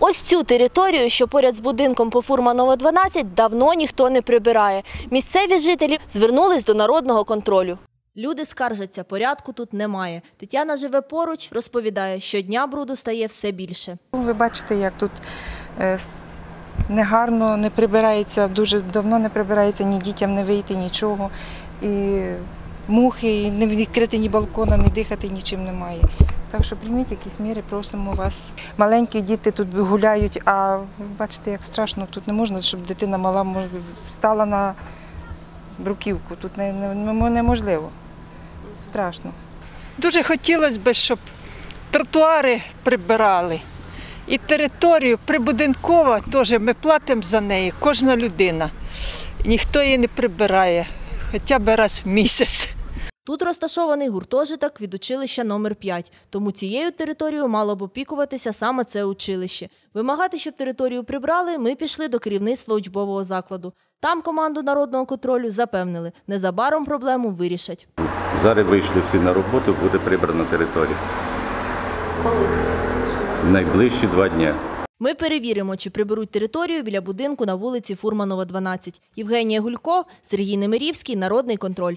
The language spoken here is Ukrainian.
ось цю територію, що поряд з будинком по Фурманова 12, давно ніхто не прибирає. Місцеві жителі звернулись до народного контролю. Люди скаржаться, порядку тут немає. Тетяна живе поруч, розповідає, щодня бруду стає все більше. Ви бачите, як тут е, негарно не прибирається, дуже давно не прибирається, ні дітям не вийти, нічого. І мухи, і не відкрити ні балкона, ні дихати нічим немає. Так що прийміть якісь міри, просимо вас. Маленькі діти тут гуляють, а бачите, як страшно, тут не можна, щоб дитина мала мож- стала на бруківку. Тут не, не- неможливо. Страшно. Дуже хотілося б, щоб тротуари прибирали. І територію прибудинкова теж ми платимо за неї, кожна людина. Ніхто її не прибирає, хоча б раз в місяць. Тут розташований гуртожиток від училища номер 5 тому цією територією мало б опікуватися саме це училище. Вимагати, щоб територію прибрали, ми пішли до керівництва учбового закладу. Там команду народного контролю запевнили, незабаром проблему вирішать. Зараз вийшли всі на роботу, буде прибрана територія. Коли? Найближчі два дні. Ми перевіримо, чи приберуть територію біля будинку на вулиці Фурманова, 12. Євгенія Гулько, Сергій Немирівський, Народний контроль.